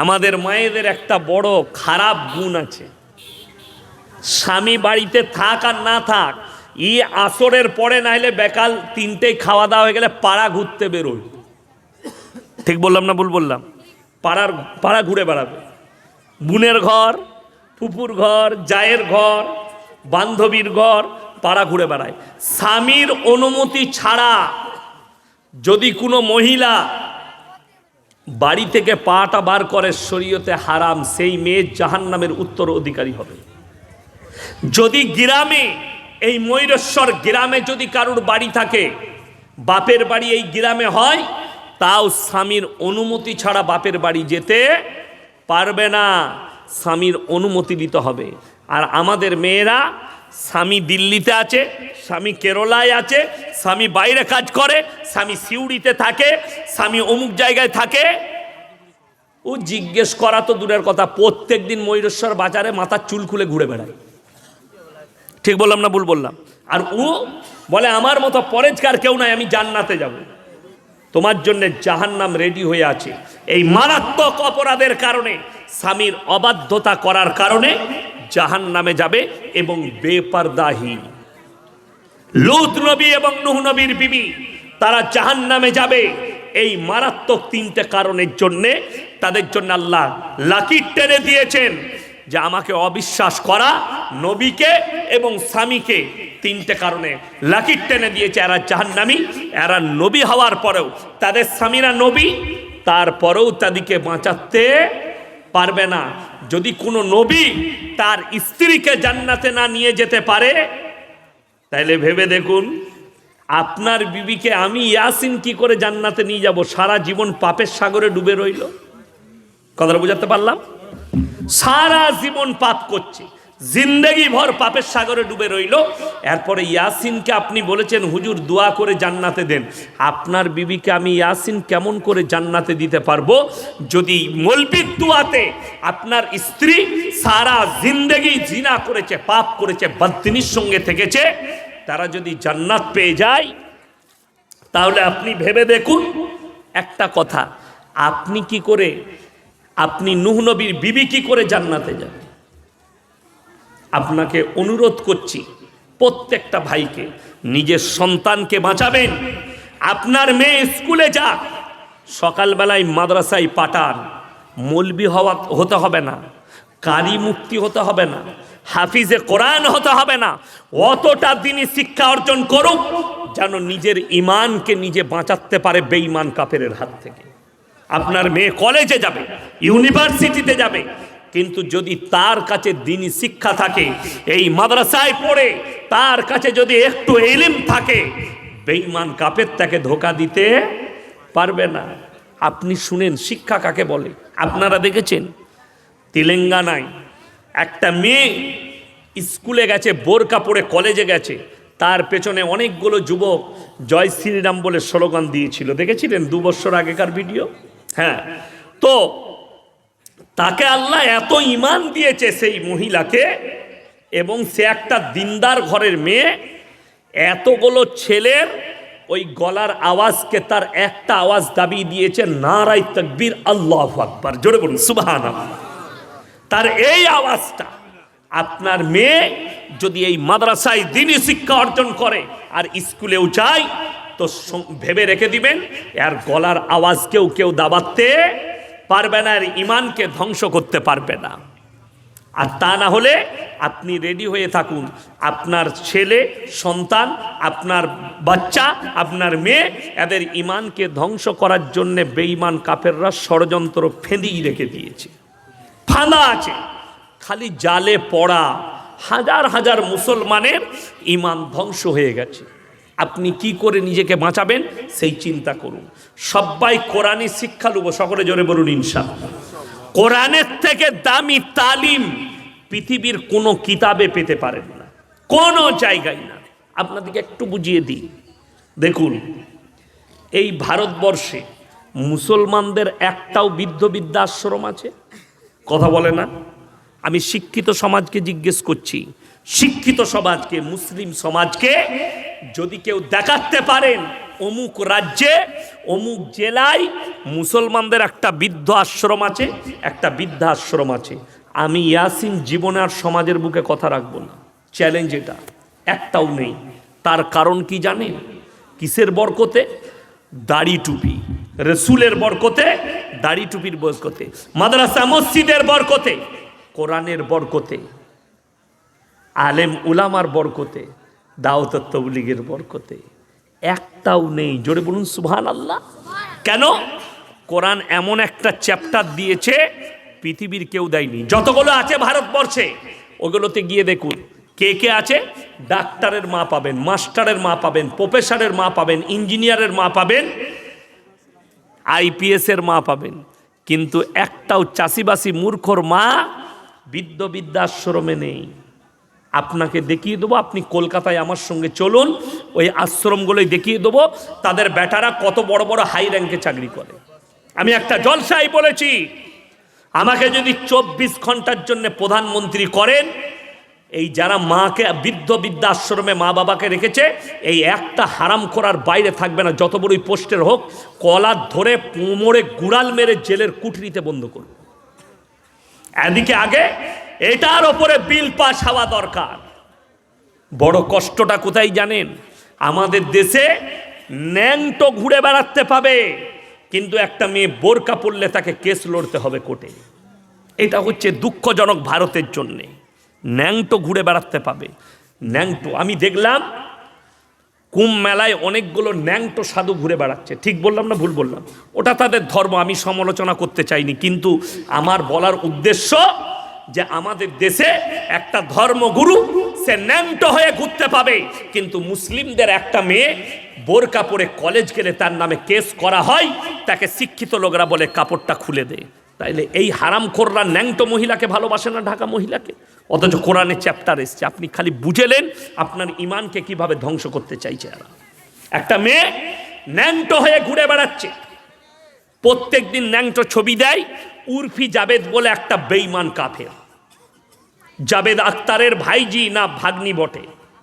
আমাদের মায়েদের একটা বড় খারাপ গুণ আছে। স্বামী বাড়িতে থাক আর না থাক, ই আসরের পরে না হলে বেকাল তিনটেই খাওয়া দাওয়া হয়ে গেলে পাড়া ঘুরতে বেরোয়। ঠিক বললাম না ভুল বললাম? পাড়ার, পাড়া ঘুরে বেড়াবে। বোনের ঘর, ফুপুর ঘর, জায়ের ঘর, বান্ধবীর ঘর, পাড়া ঘুরে বেড়ায়। স্বামীর অনুমতি ছাড়া যদি কোনো মহিলা বাড়ি থেকে পাটা বার করে শরীয়তে হারাম, সেই মেয়ে জাহান নামের উত্তর অধিকারী হবে। যদি গ্রামে, এই ময়ূরেশ্বর গ্রামে যদি কারুর বাড়ি থাকে, বাপের বাড়ি এই গ্রামে হয়, তাও স্বামীর অনুমতি ছাড়া বাপের বাড়ি যেতে পারবে না, স্বামীর অনুমতি দিতে হবে। আর আমাদের মেয়েরা স্বামী দিল্লিতে আছে, স্বামী কেরলায় আছে, স্বামী বাইরে কাজ করে, স্বামী সিউড়িতে থাকে, স্বামী অমুক জায়গায় থাকে। ও জিজ্ঞেস করা তো দূরের কথা প্রত্যেক দিন ময়ূরেশ্বর বাজারে মাথার চুল খুলে ঘুরে বেড়ায়। ঠিক বললাম না ভুল বললাম? আর ও বলে, আমার মতো পরেজকার কেউ নাই, আমি জান্নাতে যাব। তোমার জন্য জাহান্নাম রেডি হয়ে আছে। এই মারাত্মক অপরাধের কারণে, স্বামীর অবাধ্যতা করার কারণে জাহান নামে যাবে এবং বেপারদাহী। লুত নবী এবং নুহ নবীর বিবি, তারা জাহান নামে যাবে এই মারাত্মক তিনটে কারণের জন্যে। তাদের জন্য আল্লাহ লাকির টেনে দিয়েছেন যে আমাকে অবিশ্বাস করা নবীকে এবং স্বামীকে তিনটে কারণে লাকির টেনে দিয়েছে এরা জাহান্নামি। এরা নবী হওয়ার পরেও তাদের স্বামীরা নবী, তারপরেও তাদেরকে বাঁচাতে পারবে না। যদি কোনো নবী তার স্ত্রীকে জান্নাতে না নিয়ে যেতে পারে, তাইলে ভেবে দেখুন, আপনার বিবিকে আমি ইয়াসিন কি করে জান্নাতে নিয়ে যাব? সারা জীবন পাপের সাগরে ডুবে রইল। কথাটা বোঝাতে পারলাম? সারা জীবন পাপ করছে। জিন্দেগি ভর পাপের সাগরে ডুবে রইল। এরপরে ইয়াসিনকে আপনি বলেছেন, হুজুর, দোয়া করে জান্নাতে দেন। আপনার বিবিকে আমি ইয়াসিন কেমন করে জান্নাতে দিতে পারব? যদি মলবির দোয়াতে আপনার স্ত্রী সারা জিন্দেগি জিনা করেছে, পাপ করেছে বদিনীর সঙ্গে থেকেছে, তারা যদি জান্নাত পেয়ে যায়, তাহলে আপনি ভেবে দেখুন একটা কথা। আপনি কি করে, আপনি নুহ নবীর বিবি কি করে জান্নাতে যান? আপনাকে অনুরোধ করছি, প্রত্যেকটা ভাইকে, নিজের সন্তানকে বাঁচাবেন। আপনার মেয়ে স্কুলে যাক, সকালবেলায় মাদ্রাসায় পাঠান, মলবি হওয়া হতে হবে না, কারি মুক্তি হতে হবে না, হাফিজে কোরআন হতে হবে না, অতটা দিনই শিক্ষা অর্জন করুক, যেন নিজের ইমানকে নিজে বাঁচাতে পারে বেঈমান কাফেরের হাত থেকে। আপনার মেয়ে কলেজে যাবে, ইউনিভার্সিটিতে যাবে কিন্তু যদি তার কাছে দিনই শিক্ষা থাকে, এই মাদ্রাসায় পড়ে তার কাছে যদি একটু এলিম থাকে, বেঈমান কাপের তাকে ধোকা দিতে পারবে না। আপনি শুনেন, শিক্ষা কাকে বলে? আপনারা দেখেছেন? তেলেঙ্গানায় একটা মেয়ে স্কুলে গেছে, বোরকা পরে কলেজে গেছে। তার পেছনে অনেকগুলো যুবক জয় শ্রীরাম বলে স্লোগান দিয়েছিল। দেখেছিলেন দু বছর আগেকার ভিডিও? হ্যাঁ। তো তাকে আল্লাহ এত ইমান দিয়েছে সেই মহিলাকে এবং সে একটা দিনদার ঘরের মেয়ে, এতগুলো ছেলের ওই গলার আওয়াজকে তার একটা আওয়াজ দাবি দিয়েছে নারাই তকবীর, আল্লাহ আকবার। জোরে বলুন সুবাহান তার এই আওয়াজটা আপনার মেয়ে যদি এই মাদ্রাসায় দিনই শিক্ষা অর্জন করে আর স্কুলেও যায়, তো ভেবে রেখে দিবেন আর গলার আওয়াজকেও কেউ দাবাতে পারবে না আর ইমানকে ধ্বংস করতে পারবে না। আর তা না হলে আপনি রেডি হয়ে থাকুন। আপনার ছেলে, সন্তান, আপনার বাচ্চা, আপনার মেয়ে, এদের ইমানকে ধ্বংস করার জন্য বেঈমান কাফেররা ষড়যন্ত্র ফেঁদিয়ে রেখে দিয়েছে। ফাঁদা আছে। খালি জালে পড়া হাজার হাজার মুসলমানের ইমান ধ্বংস হয়ে গেছে। আপনি কি করে নিজেকে বাঁচাবেন? সেই চিন্তা করুন। সবাই কোরআনই শিক্ষা নেব সকলে জোরে বলুন, ইনশাআল্লাহ। কোরআনের থেকে দামি তালিম পৃথিবীর কোনো কিতাবে পেতে পারেন না। কোনো জায়গায় না। আপনাদেরকে একটু বুঝিয়ে দিই। দেখুন, এই ভারতবর্ষে মুসলমানদের একটাও বৃদ্ধ বৃদ্ধাশ্রম আছে। কথা বলে না। আমি শিক্ষিত সমাজকে জিজ্ঞেস করছি। শিক্ষিত সমাজকে, মুসলিম সমাজকে যদি কেউ দেখাতে পারেন অমুক রাজ্যে, অমুক জেলায় মুসলমানদের একটা বৃদ্ধ আশ্রম আছে, একটা বৃদ্ধা আশ্রম আছে, আমি ইয়াসিন জীবনে আর সমাজের বুকে কথা রাখব না। চ্যালেঞ্জ এটা। একটাও নেই। তার কারণ কি জানেন? কিসের বরকতে? দাড়ি টুপি। রসুলের বরকতে, দাড়ি টুপির বরকতে। মাদ্রাসা মসজিদের বরকতে, কোরআনের বরকতে। আলেম উলামার বরকতে। দাওত তবলিগের বরকতে। একটাও নেই। জোরে বলুন সুবহান আল্লাহ কেন? কোরআন এমন একটা চ্যাপ্টার দিয়েছে, পৃথিবীর কেউ দেয়নি। যতগুলো আছে ভারতবর্ষে, ওগুলোতে গিয়ে দেখুন। কে কে আছে? ডাক্তারের মা পাবেন, মাস্টারের মা পাবেন, প্রফেসরের মা পাবেন, ইঞ্জিনিয়ারের মা পাবেন, আইপিএসের মা পাবেন। কিন্তু একটাও চাষিবাসী মূর্খর মা বৃদ্ধ বৃদ্ধাশ্রমে নেই। আপনাকে দেখিয়ে দেবো, আপনি কলকাতায় আমার সঙ্গে চলুন, ওই আশ্রমগুলোই দেখিয়ে দেবো, তাদের বেটারা কত বড় বড় হাই র্যাঙ্কে চাকরি করে। আমি একটা জলসাই বলেছি, আমাকে যদি চব্বিশ ঘণ্টার জন্য প্রধানমন্ত্রী করেন, এই যারা মাকে বৃদ্ধ বৃদ্ধাশ্রমে মা বাবাকে রেখেছে, এই একটা হারাম করার বাইরে থাকবে না, যত বড়ই পোস্টের হোক, কলার ধরে কোমরে গুড়াল মেরে জেলের কুঠরিতে বন্ধ করবে এদিকে আগে এটার ওপরে বিল পাস হওয়া দরকার। বড় কষ্টটা কোথায় জানেন? আমাদের দেশে ন্যাংটো ঘুরে বেড়াতে পাবে, কিন্তু একটা মেয়ে বোরকা পড়লে তাকে কেস লড়তে হবে কোর্টে। এটা হচ্ছে দুঃখজনক ভারতের জন্যে। ন্যাংটো ঘুরে বেড়াতে পাবে। ন্যাংটো, আমি দেখলাম কুম্ভ মেলায় অনেকগুলো ন্যাংটো সাধু ঘুরে বেড়াচ্ছে। ঠিক বললাম না ভুল বললাম? ওটা তাদের ধর্ম, আমি সমালোচনা করতে চাইনি, কিন্তু আমার বলার উদ্দেশ্য যে আমাদের দেশে একটা ধর্মগুরু, সে ন্যাংটো হয়ে ঘুরতে পাবে। কিন্তু মুসলিমদের একটা মেয়ে বোরকা পরে কলেজ গেলে তার নামে কেস করা হয়, তাকে শিক্ষিত লোকরা বলে, কাপড়টা খুলে দেয় তাইলে এই হারাম খোররা ন্যাংটো মহিলাকে ভালোবাসে না ঢাকা মহিলাকে? অথচ কোরআনে চ্যাপ্টার এসছে। আপনি খালি বুঝেলেন আপনার ইমানকে কীভাবে ধ্বংস করতে চাইছে এরা। একটা মেয়ে ন্যাংটো হয়ে ঘুরে বেড়াচ্ছে। প্রত্যেক দিন ন্যাংটো ছবি দেয় উর্ফি জাবেদ বলে একটা বেইমান কাফের। জাবেদ আক্তারের ভাইজি না ভাগ্নি বটে।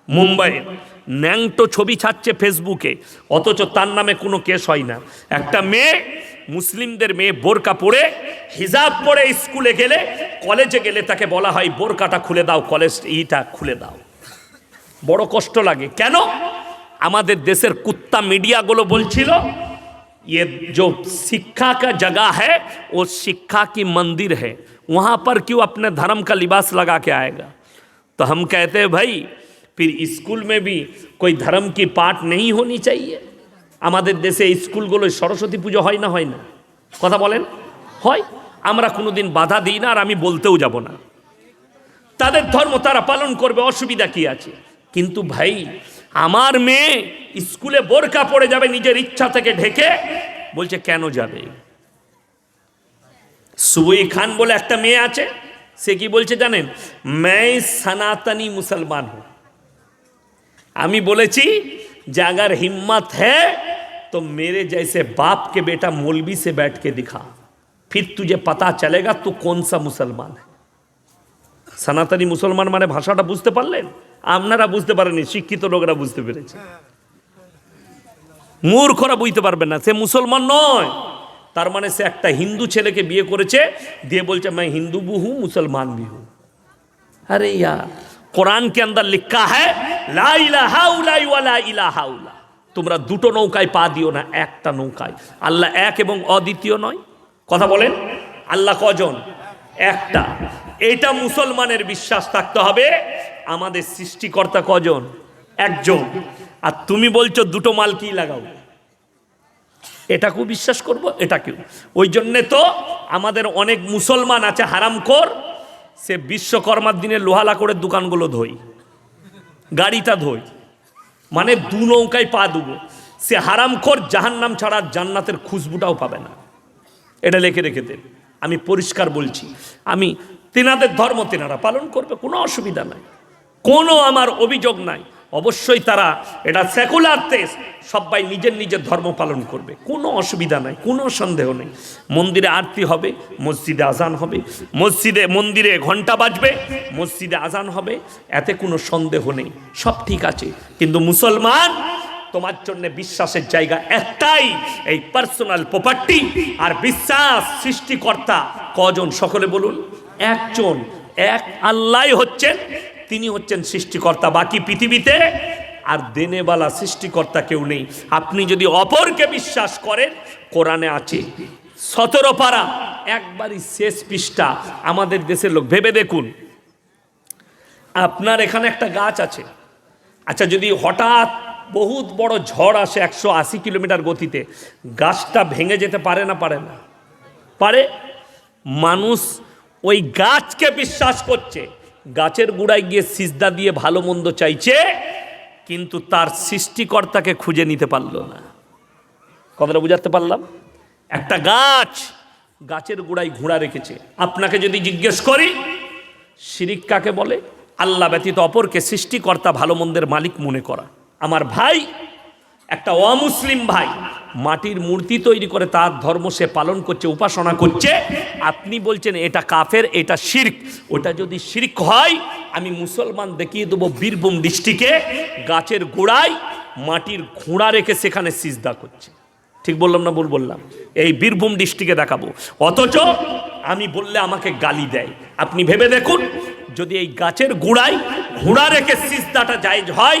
মুম্বাইয়ের ন্যাংটো ছবি ছাড়ছে ফেসবুকে, অথচ তার নামে কোনো কেস হয় না। একটা মেয়ে, মুসলিমদের মেয়ে বোরকা পরে হিজাব পরে স্কুলে গেলে, কলেজে গেলে তাকে বলা হয়, বোরকাটা খুলে দাও, কলেজ ইটা খুলে দাও। বড় কষ্ট লাগে। কেন? আমাদের দেশের কুত্তা মিডিয়াগুলো বলছিল ये जो शिक्षा का जगह है वो शिक्षा की मंदिर है वहाँ पर क्यों अपने धर्म का लिबास लगा के आएगा तो हम कहते हैं भाई फिर स्कूल में भी कोई धर्म की पाठ नहीं होनी चाहिए আমাদের দেশে স্কুলগুলোয় সরস্বতী পুজো হয় না হয় না কথা বলেন হয় আমরা কোনোদিন বাধা দিই না আর আমি বলতেও যাব না তাদের ধর্ম তারা পালন করবে অসুবিধা কি আছে কিন্তু ভাই আমার মেয়ে স্কুলে বোরকা পড়ে যাবে নিজের ইচ্ছা থেকে ঢেকে বলছে কেন যাবে সুবই খান বলে একটা মেয়ে আছে সে কি বলছে জানেন मैं সনাতনী মুসলমান हूं আমি বলেছি যে अगर हिम्मत है तो मेरे जैसे बाप के बेटा मौलवी से बैठ के दिखा फिर तुझे पता चलेगा तू कौन सा मुसलमान है সানাতানি মুসলমান মানে ভাষাটা বুঝতে পারলেন? আপনারা বুঝতে পারেনি শিক্ষিত লোকেরা বুঝতে পেরেছে। মূর্খরা বুঝতে পারবেন না, সে মুসলমান নয়। তার মানে সে একটা হিন্দু ছেলেকে বিয়ে করেছে, দিয়ে বলছে আমি হিন্দু বুহু, মুসলমান বিহু। আরে ইয়া কোরআন কে আন্দার লিখা হ্যাঁ তোমরা দুটো নৌকায় পা দিও না, একটা নৌকায়। আল্লাহ এক এবং অদ্বিতীয় নয়। কথা বলেন, আল্লাহ কজন? একটা। এটা মুসলমানের বিশ্বাস থাকতে হবে। আমাদের সৃষ্টিকর্তা কজন? একজন। আর তুমি বলছো দুটো মাল কি লাগাও এটাকেও বিশ্বাস করব? এটাকেও ওই জন্যে তো আমাদের অনেক মুসলমান আছে হারামখোর। সে বিশ্বকর্মার দিনে লোহালা করে দোকানগুলো ধোই গাড়িটা ধোই মানে দু নৌকায় পা দুবো। সে হারামখোর জাহান্নাম ছাড়া জান্নাতের খুশবুটাও পাবে না। এটা লিখে রেখে দেন আমি পরিষ্কার বলছি। আমি তেনাদের ধর্ম তেনারা পালন করবে, কোনো অসুবিধা নাই। কোনো আমার অভিযোগ নাই। অবশ্যই তারা এটা সেকুলার দেশ সবাই নিজের নিজের ধর্ম পালন করবে। কোনো অসুবিধা নাই, কোনো সন্দেহ নেই। মন্দিরে আরতি হবে, মসজিদে আজান হবে, মসজিদে, মন্দিরে ঘণ্টা বাজবে, মসজিদে আজান হবে, এতে কোনো সন্দেহ নেই। সব ঠিক আছে। কিন্তু মুসলমান, তোমার জন্য বিশ্বাসের জায়গা একটাই, এই পার্সোনাল প্রপার্টি আর বিশ্বাস সৃষ্টিকর্তা। কজন? সকলে বলুন। একজন, এক আল্লাহ হচ্ছেন, তিনি হচ্ছেন সৃষ্টিকর্তা। বাকি পৃথিবীতে আর দেনেওয়ালা সৃষ্টিকর্তা কেউ নেই। আপনি যদি অপরকে বিশ্বাস করেন, কোরআনে আছে, সতেরো পারা, একবারই শেষ পৃষ্ঠা। আমাদের দেশের লোক, ভেবে দেখুন। আপনার এখানে একটা গাছ আছে। আচ্ছা যদি হঠাৎ বহুত বড় ঝড় আসে একশো আশি কিলোমিটার গতিতে, গাছটা ভেঙে যেতে পারে না পারে না? পারে? মানুষ ওই গাছকে বিশ্বাস করছে। গাছের গুড়ায় গিয়ে সিজদা দিয়ে ভালো মন্দ চাইছে, কিন্তু তার সৃষ্টিকর্তাকে খুঁজে নিতে পারল না। কথাটা বুঝাতে পারলাম? একটা গাছ গাছের গোড়ায় ঘোড়া রেখেছে। আপনাকে যদি জিজ্ঞেস করি, শিরিক কাকে বলে? আল্লাহ ব্যতীত অপরকে সৃষ্টিকর্তা ভালো মন্দের মালিক মনে করা। আমার ভাই একটা অমুসলিম ভাই মাটির মূর্তি তৈরি করে তার ধর্ম সে পালন করছে, উপাসনা করছে। আপনি বলছেন এটা কাফের, এটা শির্ক। ওটা যদি শির্ক হয়, আমি মুসলমান দেখিয়ে দেবো বীরভূম ডিস্ট্রিক্টে, গাছের গোড়ায় মাটির ঘোড়া রেখে সেখানে সিজদা করছে। ঠিক বললাম না ভুল বললাম? এই বীরভূম ডিস্ট্রিক্টে দেখাবো। অথচ আমি বললে আমাকে গালি দেয়। আপনি ভেবে দেখুন, যদি এই গাছের গোড়ায় ঘোড়া রেখে সিজদাটা জায়েজ হয়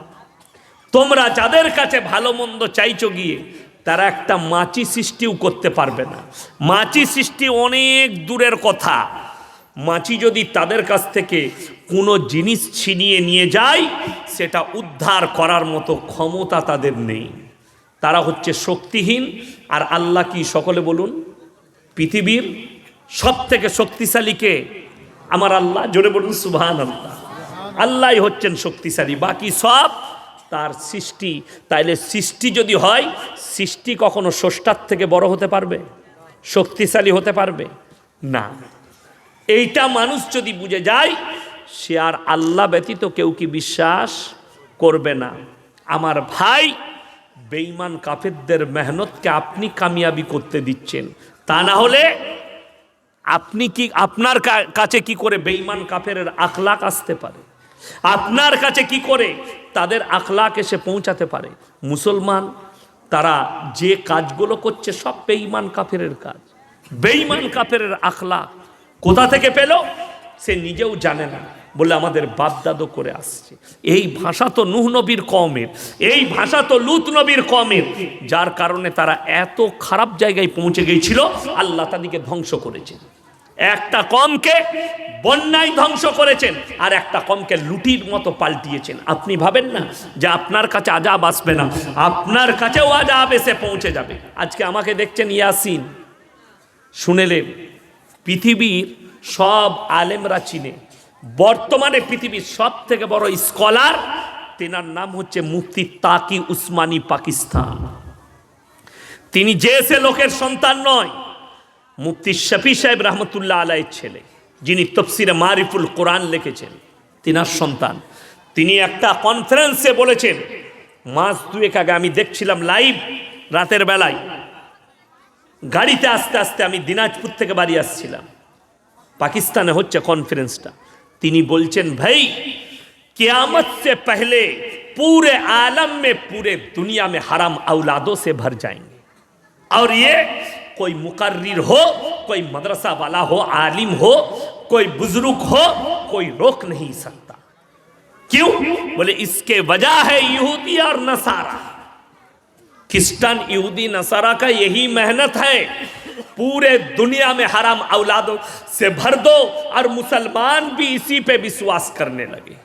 তোমরা যাদের কাছে ভালো মন্দ চাইছো গিয়ে, তারা একটা মাছি সৃষ্টিও করতে পারবে না। মাছি সৃষ্টি অনেক দূরের কথা। মাছি যদি তাদের কাছ থেকে কোনো জিনিস ছিনিয়ে নিয়ে যায়, সেটা উদ্ধার করার মতো ক্ষমতা তাদের নেই। তারা হচ্ছে শক্তিহীন। আর আল্লাহ কি সকলে বলুন? পৃথিবীর সব থেকে শক্তিশালীকে আমার আল্লাহ। জোরে বলুন সুবহান আল্লাহ আল্লাহ হচ্ছেন শক্তিশালী। বাকি সব তার সৃষ্টি। তাইলে সৃষ্টি যদি হয়, সৃষ্টি কখনো স্রষ্টার থেকে বড় হতে পারবে? শক্তিশালী হতে পারবে? না। এইটা মানুষ যদি বুঝে যায়, সে আর আল্লাহ ব্যতীত কেউ কি বিশ্বাস করবে না। আমার ভাই বেঈমান কাফেরদের মেহনতকে আপনি কামিয়াবি করতে দিচ্ছেন। তা না হলে আপনি কি, আপনার কাছে কি করে বেঈমান কাফেরের আখলাক আসতে পারে? আপনার কাছে কি করে তাদের আখলাক এসে পৌঁছাতে পারে। মুসলমান, তারা যে কাজগুলো করছে সব বেঈমান কাফেরের কাজ। বেঈমান কাফেরের আখলাক কোথা থেকে পেল? সে নিজেও জানে না বলে আমাদের বাপদাদো করে আসছে। এই ভাষা তো নুহ নবীর কমের এই ভাষা তো লুত নবীর কমের যার কারণে তারা এত খারাপ জায়গায় পৌঁছে গিয়েছিল, আল্লাহ তাদেরকে ধ্বংস করেছে। একটা কমকে বন্যায় ধ্বংস করেছেন আর একটা কমকে লুটির মতো পাল্টিয়েছেন। আপনি ভাবেন না যে আপনার কাছে আজাব আসবে না, আপনার কাছেও আজাব এসে পৌঁছে যাবে। আজকে আমাকে দেখছেন ইয়াসিন। শুনেলেন, পৃথিবীর সব আলেমরা চিনে। বর্তমানে পৃথিবীর সব থেকে বড় স্কলার, তেনার নাম হচ্ছে মুফতি তাকি উসমানী পাকিস্তান। তিনি যে সে লোকের সন্তান নয় মুফতি শফি সাহেব রহমতুল্লাহ আলাইয়ের ছেলে যিনি তফসিরে মারিফুল কোরআন লিখেছেন তিনার সন্তান তিনি একটা কনফারেন্সে বলেছেন মাস দুয়েক আগে আমি দেখছিলাম লাইভ রাতের বেলায় গাড়িতে আস্তে আস্তে আমি দিনাজপুর থেকে বাড়ি আসছিলাম পাকিস্তানে হচ্ছে কনফারেন্সটা তিনি বলছেন ভাই कियामत से पहले पूरे आलम में पूरे दुनिया में हराम औलादों से भर जाएंगे और ये कोई मुकर्रिर हो कोई मदरसा वाला हो आलिम हो कोई बुजुर्ग हो कोई रोक नहीं सकता क्यों बोले इसके वजह है यहूदी और नसारा क्रिस्टन यहूदी नसारा का यही मेहनत है पूरे दुनिया में हराम औलादों से भर दो और मुसलमान भी इसी पे विश्वास करने लगे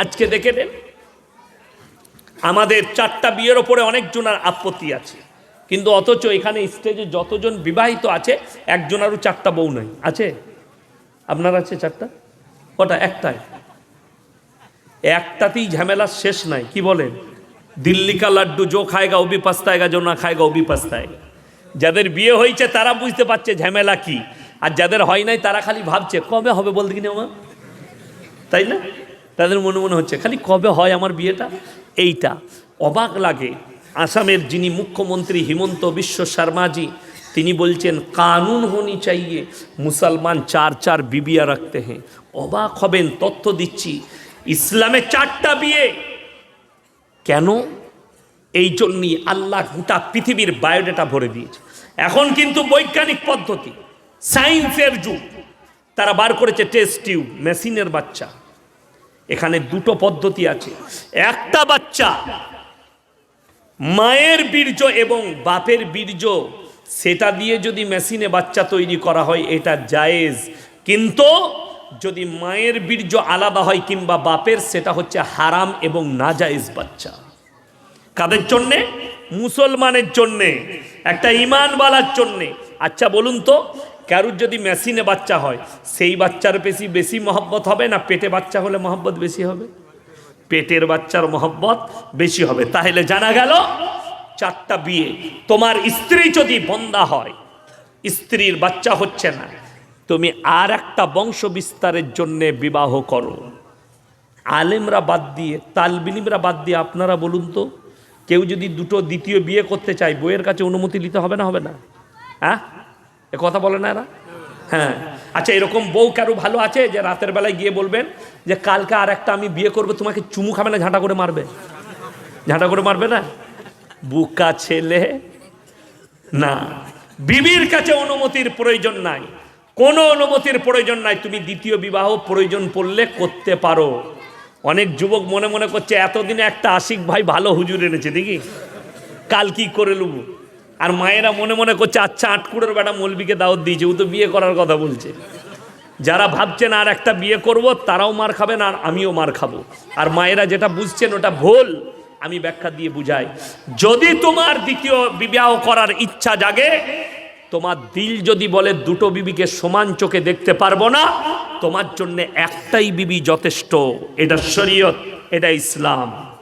আজকে দেখে নেন আমাদের চারটা বিয়ের ওপরে অনেকজনের আপত্তি আছে কিন্তু অথচ এখানে স্টেজে যতজন বিবাহিত আছে, একজনেরও চারটা বউ নাই। আছে? আপনার আছে চারটা? কটা? একটাই। একটাতেই ঝামেলা শেষ নাই। কি বলেন? দিল্লি কা লাড্ডু জো খায়গা বি পাস্তায়গা জো না খায়গা ও বি পাস্তায়গা যাদের বিয়ে হয়েছে, তারা বুঝতে পারছে ঝামেলা কি। আর যাদের হয় নাই, তারা খালি ভাবছে, কবে হবে বলতে কিনা আমার? তাই না? তাদের মনে মনে হচ্ছে, খালি কবে হয় আমার বিয়েটা? এইটা। অবাক লাগে। আসামের যিনি মুখ্যমন্ত্রী হিমন্ত বিশ্ব শর্মাজি, তিনি বলছেন, কানুন হনি চাইয়ে মুসলমান চার চার বিবিয়া রাখতে হ্যাঁ। অবাক হবেন, তথ্য দিচ্ছি। ইসলামে চারটা বিয়ে। কেন? এই জন্যই আল্লাহ গোটা পৃথিবীর বায়োডেটা ভরে দিয়েছে। এখন কিন্তু বৈজ্ঞানিক পদ্ধতি, সায়েন্সের যুগ। তারা বার করেছে টেস্ট টিউব, মেশিনের বাচ্চা। এখানে দুটো পদ্ধতি আছে। একটা বাচ্চা মায়ের বীর্য এবং বাপের বীর্য, সেটা দিয়ে যদি মেশিনে বাচ্চা তৈরি করা হয়, এটা জায়েজ। কিন্তু যদি মায়ের বীর্য আলাদা হয় কিংবা বাপের, সেটা হচ্ছে হারাম এবং না নাজায়েজ বাচ্চা। কাদের জন্যে? মুসলমানের জন্যে, একটা ইমানওয়ালার জন্যে। আচ্ছা বলুন তো, কারুর যদি মেশিনে বাচ্চা হয়, সেই বাচ্চার বেশি বেশি মহব্বত হবে না পেটে বাচ্চা হলে মহব্বত বেশি হবে? পেটের বাচ্চার মহব্বত বেশি হবে। তাহলে জানা গেল চারটা বিয়ে। তোমার স্ত্রী যদি বন্দা হয়, স্ত্রীর বাচ্চা হচ্ছে না, তুমি আর একটা বংশ বিস্তারের জন্যে বিবাহ করো। আলেমরা বাদ দিয়ে তালবিলিমরা বাদ দিয়ে আপনারা বলুন তো, কেউ যদি দুটো দ্বিতীয় বিয়ে করতে চায়, বইয়ের কাছে অনুমতি নিতে হবে না হবে না? হ্যাঁ? এ কথা বলে না এরা? হ্যাঁ। আচ্ছা এরকম বউ কারও ভালো আছে যে রাতের বেলায় গিয়ে বলবেন যে, কালকে আর একটা আমি বিয়ে করব, তোমাকে চুমু খাবে না, ঝাঁটা করে মারবে? ঝাঁটা করে মারবে না? বুকা ছেলে। না। বিবির কাছে অনুমতির প্রয়োজন নাই। কোনো অনুমতির প্রয়োজন নাই। তুমি দ্বিতীয় বিবাহ প্রয়োজন পড়লে করতে পারো। অনেক যুবক মনে মনে করছে, এতদিনে একটা আশিক ভাই ভালো হুজুর এনেছে, দেখি কাল কি করে লুবু? আর মায়েরা মনে মনে করছে আচ্ছা আটকুড়ের বেটা মলবিকে দাওয়াত দিয়েছে, ও তো বিয়ে করার কথা বলছে। যারা ভাবছেন আর একটা বিয়ে করব, তারাও মার খাবেন আর আমিও মার খাব। আর মায়েরা যেটা বুঝছেন, ওটা ভুল। আমি ব্যাখ্যা দিয়ে বুঝাই। যদি তোমার দ্বিতীয় বিবাহ করার ইচ্ছা জাগে, তোমার দিল যদি বলে, দুটো বিবিকে সমান চোখে দেখতে পারব না, তোমার জন্য একটাই বিবি যথেষ্ট। এটা শরীয়ত, এটা ইসলাম।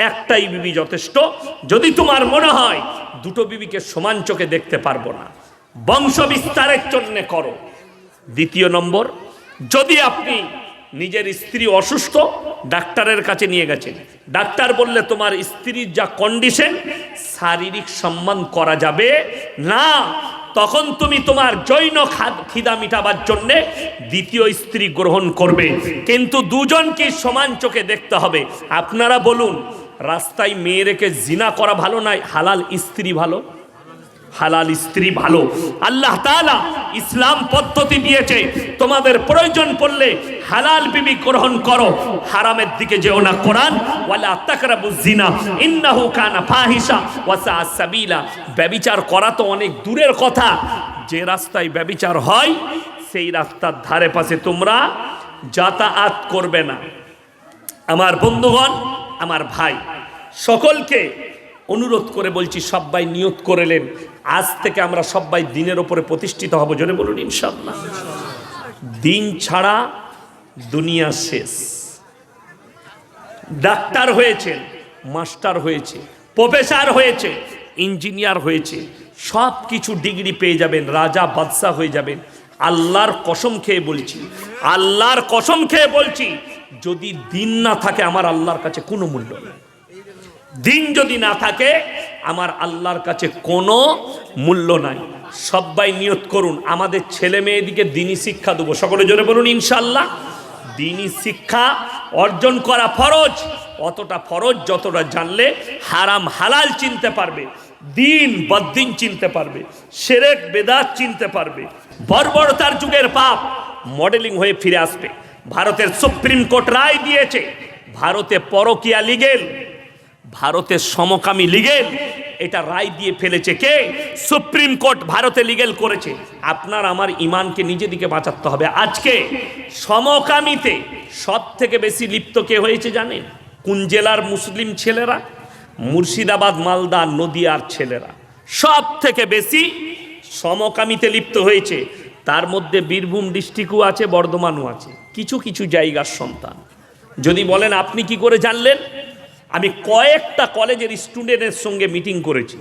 একটাই বিবি যথেষ্ট। যদি তোমার মনে হয় দুটো বিবিকে সমান চোখে দেখতে পারব না, বংশ বিস্তারের জন্য করো। দ্বিতীয় নম্বর, যদি আপনি নিজের স্ত্রী অসুস্থ, ডাক্তারের কাছে নিয়ে গেছেন, ডাক্তার বললে তোমার স্ত্রীর যা কন্ডিশন শারীরিক সম্মান করা যাবে না। তখন তুমি তোমার জৈন খাদ- মিটাবার জন্যে দ্বিতীয় স্ত্রী গ্রহণ করবে। কিন্তু দুজনকে সমান চোখে দেখতে হবে। আপনারা বলুন রাস্তায় মেয়ে রেখে জিনা করা ভালো নয় হালাল স্ত্রী ভালো? হালাল স্ত্রী ভালো। আল্লাহ তাআলা ইসলাম পদ্ধতি দিয়েছে, তোমাদের প্রয়োজন পড়লে হালাল বিবি গ্রহণ করো, হারামের দিকে যেও না। কোরআন, ওয়ালা তাকরাবুজ জিনা ইন্নাহু কানা ফাহিশা ওয়া সাআ সাবিলা। ব্যভিচার করা তো অনেক দূরের কথা। যে রাস্তায় ব্যবিচার হয়, সেই রাস্তার ধারে পাশে তোমরা যাতায়াত করবে না। আমার বন্ধুগণ আমার ভাই। সকলকে অনুরোধ করে বলছি সবাই নিয়ত করেলেন আজ থেকে আমরা সবাই দিনের ওপরে প্রতিষ্ঠিত হব জনে বলুন ইনশাল্লাহ দিন ছাড়া দুনিয়া শেষ। ডাক্তার হয়েছে, মাস্টার হয়েছে, প্রফেসর হয়েছে, ইঞ্জিনিয়ার হয়েছে সব কিছু ডিগ্রি পেয়ে যাবেন, রাজা বাদশাহ হয়ে যাবেন। আল্লাহর কসম খেয়ে বলছি, আল্লাহর কসম খেয়ে বলছি যদি দিন না থাকে আমার আল্লাহর কাছে কোনো মূল্য নেই। দিন যদি না থাকে, আমার আল্লাহর কাছে কোনো মূল্য নাই। সবাই নিয়ত করুন, আমাদের ছেলে মেয়েদিকে দিনই শিক্ষা দেবো। সকলে জোরে বলুন ইনশাল্লাহ দিনই শিক্ষা অর্জন করা ফরজ। অতটা ফরজ যতটা জানলে হারাম হালাল চিনতে পারবে। দিন বদ্দিন চিনতে পারবে। সেরেক বেদাত চিনতে পারবে। বর্বরতার যুগের পাপ। মডেলিং হয়ে ফিরে আসবে। ভারতের সুপ্রিম কোর্ট রায় দিয়েছে, ভারতে পরকিয়া লিগেল ভারতের সমকামী লিগেল এটা রায় দিয়ে ফেলেছে কে? সুপ্রিম কোর্ট ভারতে লিগেল করেছে। আপনার আমার ইমানকে নিজে দিকে বাঁচাতে হবে। আজকে সমকামীতে সব থেকে বেশি লিপ্ত কে হয়েছে জানেন? কোন জেলার মুসলিম ছেলেরা? মুর্শিদাবাদ, মালদা, নদিয়ার ছেলেরা। সব থেকে বেশি সমকামীতে লিপ্ত হয়েছে। তার মধ্যে বীরভূম ডিস্ট্রিক্টও আছে, বর্ধমানও আছে। কিছু কিছু জায়গার সন্তান। যদি বলেন, আপনি কি করে জানলেন? আমি কয়েকটা কলেজের স্টুডেন্টের সঙ্গে মিটিং করেছি।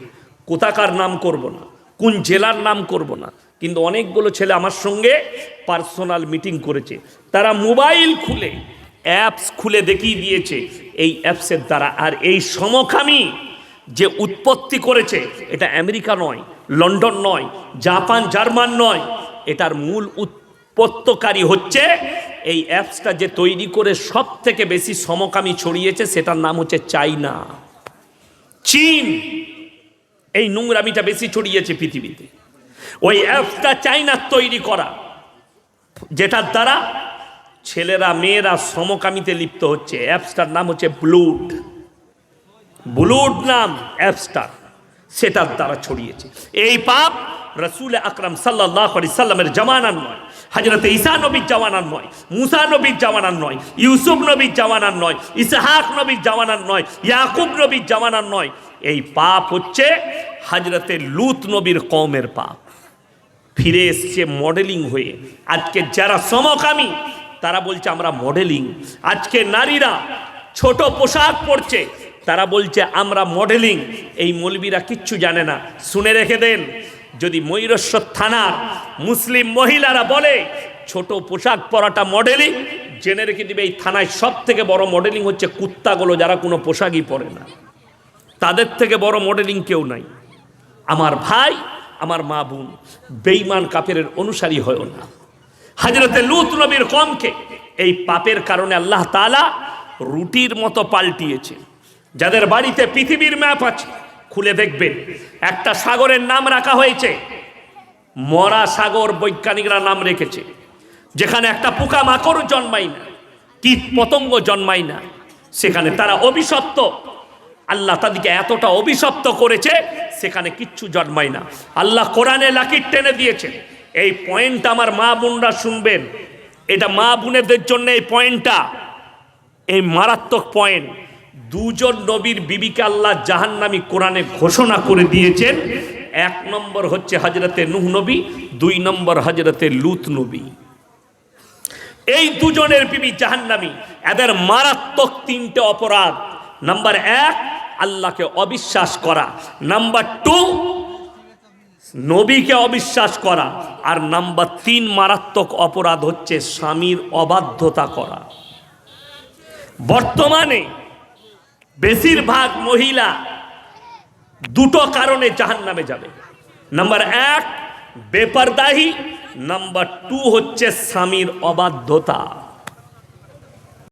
কোথাকার নাম করব না, কোন জেলার নাম করব না, কিন্তু অনেকগুলো ছেলে আমার সঙ্গে পার্সোনাল মিটিং করেছে। তারা মোবাইল খুলে, অ্যাপস খুলে দেখিয়ে দিয়েছে, এই অ্যাপসের দ্বারা। আর এই সমকামী যে উৎপত্তি করেছে, এটা আমেরিকা নয়, লন্ডন নয়, জাপান, জার্মান নয় এটার মূল উৎপত্তকারী হচ্ছে এই অ্যাপসটা যে তৈরি করে সব থেকে বেশি সমকামী ছড়িয়েছে, সেটার নাম হচ্ছে চাইনা। চীন এই নোংরামিটা বেশি ছড়িয়েছে পৃথিবীতে। ওই অ্যাপসটা চাইনার তৈরি করা, যেটার দ্বারা ছেলেরা, মেয়েরা সমকামিতে লিপ্ত হচ্ছে। অ্যাপসটার নাম হচ্ছে ব্লুড। ব্লুড নাম অ্যাপসটার সেটার দ্বারা ছড়িয়েছে। এই পাপ রসুল আকরাম সাল্লাহ আলি সাল্লামের জামানার নয় হাজরত ঈসা নবীর জামানার নয়, মুসা নবীর জামানার নয়, ইউসুফ নবীর জামানার নয়, ইসহাক নবীর জামানার নয়, ইয়াকুব নবীর জামানার নয়, এই পাপ হচ্ছে হাজরতে লুত নবীর কমের পাপ। ফিরে এসছে মডেলিং হয়ে, আজকে যারা সমকামী, তারা বলছে আমরা মডেলিং। আজকে নারীরা ছোট পোশাক পরছে, তারা বলছে আমরা মডেলিং। এই মলবিরা কিচ্ছু জানে না। শুনে রেখে দেন যদি ময়ূরেশ্বর থানার মুসলিম মহিলারা বলে, ছোট পোশাক পরাটা মডেলিং জেনে রেখে দিবে এই থানায় সব থেকে বড় মডেলিং হচ্ছে কুত্তাগুলো যারা কোনো পোশাকই পরে না। তাদের থেকে বড় মডেলিং কেউ নাই। আমার ভাই, আমার মা বোন বেইমান কাপের অনুসারী হয় না। হাজরতে লুত নবীর কমকে এই পাপের কারণে আল্লাহ তালা রুটির মতো পাল্টিয়েছে যাদের বাড়িতে পৃথিবীর ম্যাপ আছে খুলে দেখবেন। একটা সাগরের নাম রাখা হয়েছে। মরা সাগর বৈজ্ঞানিকরা নাম রেখেছে। যেখানে একটা পোকা মাকড় জন্মায় না, কীট পতঙ্গ জন্মায় না, সেখানে তারা অভিশপ্ত। আল্লাহ তাদেরকে এতটা অভিশপ্ত করেছে, সেখানে কিচ্ছু জন্মায় না। আল্লাহ কোরআনে লাকির টেনে দিয়েছে। এই পয়েন্ট আমার মা বোনরা শুনবেন। এটা মা বোনেদের জন্য এই পয়েন্টটা। এই মারাত্মক পয়েন্ট। দুজন নবীর বিবিকে আল্লাহ জাহান্নামী কোরআনে ঘোষণা করে দিয়েছেন। এক নম্বর হচ্ছে হজরতে নুহ নবী, দুই নম্বর হজরতে লুত নবী। এই দুজনের বিবি জাহান্নামী, এদের মারাত্মক তিনটে অপরাধ। নাম্বার এক, আল্লাহকে অবিশ্বাস করা। নাম্বার টু, নবীকে অবিশ্বাস করা। আর নাম্বার তিন, মারাত্মক অপরাধ হচ্ছে স্বামীর অবাধ্যতা করা। বর্তমানে বেশিরভাগ মহিলা দুটো কারণে জাহান নামে যাবে। নাম্বার এক বেপারদাহী নাম্বার টু হচ্ছে স্বামীর অবাধ্যতা।